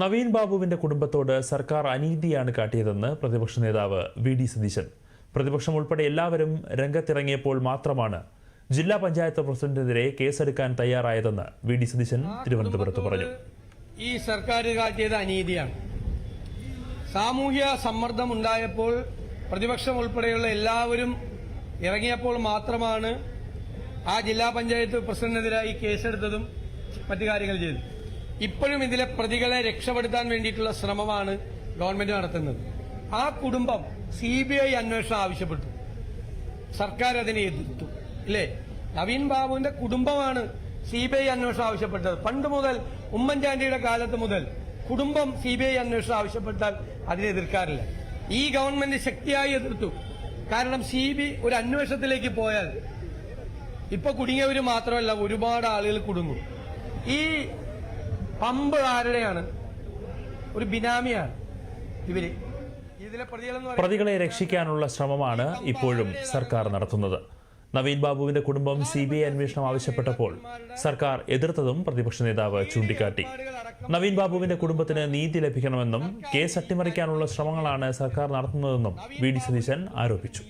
നവീൻ ബാബുവിന്റെ കുടുംബത്തോട് സർക്കാർ അനീതിയാണ് കാട്ടിയതെന്ന് പ്രതിപക്ഷ നേതാവ് വി ഡി സതീശൻ. പ്രതിപക്ഷം ഉൾപ്പെടെ എല്ലാവരും രംഗത്തിറങ്ങിയപ്പോൾ മാത്രമാണ് ജില്ലാ പഞ്ചായത്ത് പ്രസിഡന്റിനെതിരെ കേസെടുക്കാൻ തയ്യാറായതെന്ന് വി ഡി സതീശൻ തിരുവനന്തപുരത്ത് പറഞ്ഞു. ഈ സർക്കാർ കാട്ടിയത് അനീതിയാണ്. സാമൂഹ്യ സമ്മർദ്ദം ഉണ്ടായപ്പോൾ പ്രതിപക്ഷം ഉൾപ്പെടെയുള്ള എല്ലാവരും ഇറങ്ങിയപ്പോൾ മാത്രമാണ് ആ ജില്ലാ പഞ്ചായത്ത് പ്രസിഡന്റിനെതിരായി കേസെടുത്തതും മറ്റു കാര്യങ്ങൾ ചെയ്തത്. ഇപ്പോഴും ഇതിലെ പ്രതികളെ രക്ഷപ്പെടുത്താൻ വേണ്ടിയിട്ടുള്ള ശ്രമമാണ് ഗവൺമെന്റ് നടത്തുന്നത്. ആ കുടുംബം സി ബി ഐ അന്വേഷണം ആവശ്യപ്പെട്ടു. സർക്കാർ അതിനെ എതിർത്തു ഇല്ലേ? നവീൻ ബാബുവിന്റെ കുടുംബമാണ് സി ബി ഐ അന്വേഷണം ആവശ്യപ്പെട്ടത്. പണ്ട് മുതൽ ഉമ്മൻചാണ്ടിയുടെ കാലത്ത് മുതൽ കുടുംബം സി ബി ഐ അന്വേഷണം ആവശ്യപ്പെട്ടാൽ അതിനെ എതിർക്കാറില്ല. ഈ ഗവൺമെന്റ് ശക്തിയായി എതിർത്തു. കാരണം സി ബി ഒരു അന്വേഷണത്തിലേക്ക് പോയാൽ ഇപ്പൊ കുടുങ്ങിയവര് മാത്രമല്ല ഒരുപാട് ആളുകൾ കുടുങ്ങും. ഈ പമ്പ് ആരുടെയാണ്? ഒരു ബിനാമിയാണ് ഇവർ. പ്രതികളെ രക്ഷിക്കാനുള്ള ശ്രമമാണ് ഇപ്പോഴും സർക്കാർ നടത്തുന്നത്. നവീൻ ബാബുവിന്റെ കുടുംബം സി ബി ഐ അന്വേഷണം ആവശ്യപ്പെട്ടപ്പോൾ സർക്കാർ എതിർത്തതും പ്രതിപക്ഷ നേതാവ് ചൂണ്ടിക്കാട്ടി. നവീൻ ബാബുവിന്റെ കുടുംബത്തിന് നീതി ലഭിക്കണമെന്നും കേസ് അട്ടിമറിക്കാനുള്ള ശ്രമങ്ങളാണ് സർക്കാർ നടത്തുന്നതെന്നും വി ഡി സതീശൻ ആരോപിച്ചു.